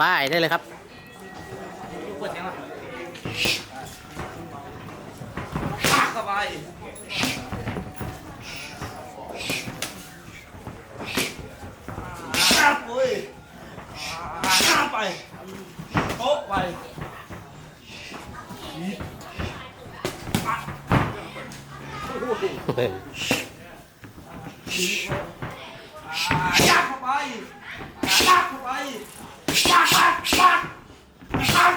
ป้ายได้เลยครับไปเข้าไปปห้าไปโต๊ะไปยากเข้าไปยากเข้าไปปากปากปากปาก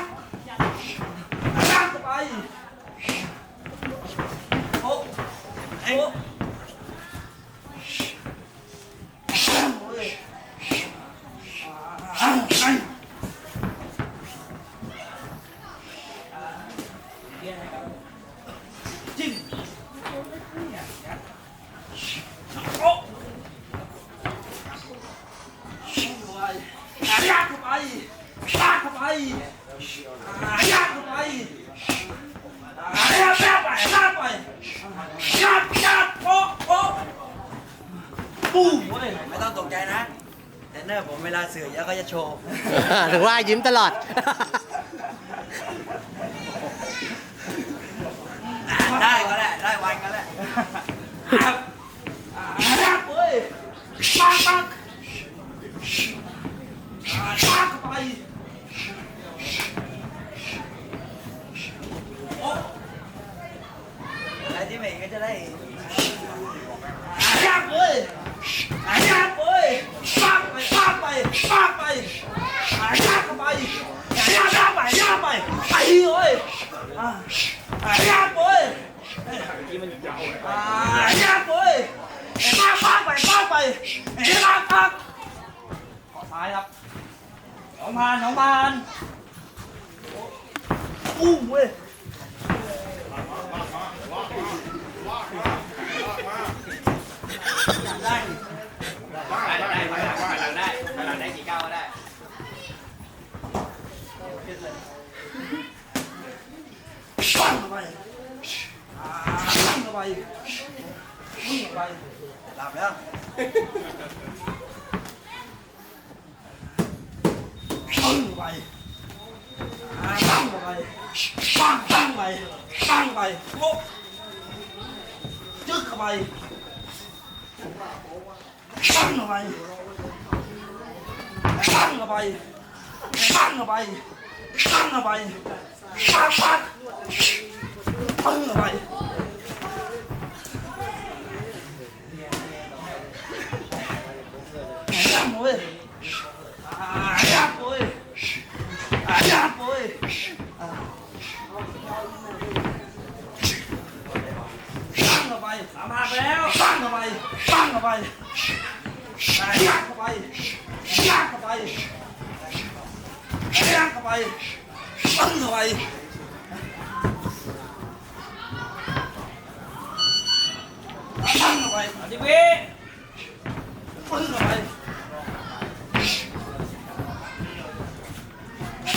ลากเข้าไปโอ้ โอ้โอ้ยอ่า กใจนะเทรนเนอร์ผมเวลาเสือเยอะเขาจะโชว์ ถึงว่ายิ้มตลอด ได้ก็ได้ ได้วันก็ได้ลากเว้ยลากลากลากเข้าไปโอ้อะไรที่ไม่เห็นก็จะได้ลากเว้ยลากเว้ย ลากไปลากไปลากไปลากเข้าไปลากลากไปลากไปไปเว้ยลากเว้ยอ่ายากเว้ยปากปากไปปากไปเอ้ยปากปากขอซ้ายครับสองพันสองพันอุ้มเว้ยได้ ได้ได้ได้ถอยหลังได้ถอยหลังได้กี่ก้าวก็ได้ ปั้งเข้าไปอ่า ปั้งเข้าไปปั้งเข้าไปหลับแล้วปั้งเข้าไปอ่าปั้งเข้าไปปั้งปั้งไปปั้งไปโป๊ะจึ๊กเข้าไปปั้งเข้าไปปั้งเข้าไปปั้งเข้าไปปั้งเข้าไปปักปักปั้งเข้าไปยับเว้ยอ่ายับเว้ยอ่ายับเว้ยอ่าปั้งเข้าไป สามพันไปแล้วปั้งเข้าไปปั้งเข้าไปอ่ายับเข้าไปยับเข้าไปยับเข้าไปปั้งเข้าไปปั้งเข้าไปอธิเวปั้งเข้าไป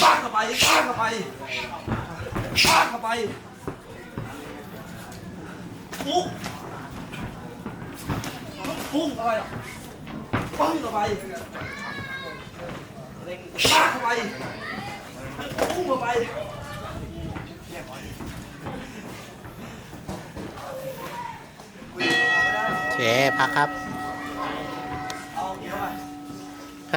ปั้งเข้าไปปั้งเข้าไปปั้งเข้าไป ปุ๊บปุ้งเข้าไปปั้งเข้าไปปั้งเข้าไปปุ้งเข้าไปโอเคพักครับ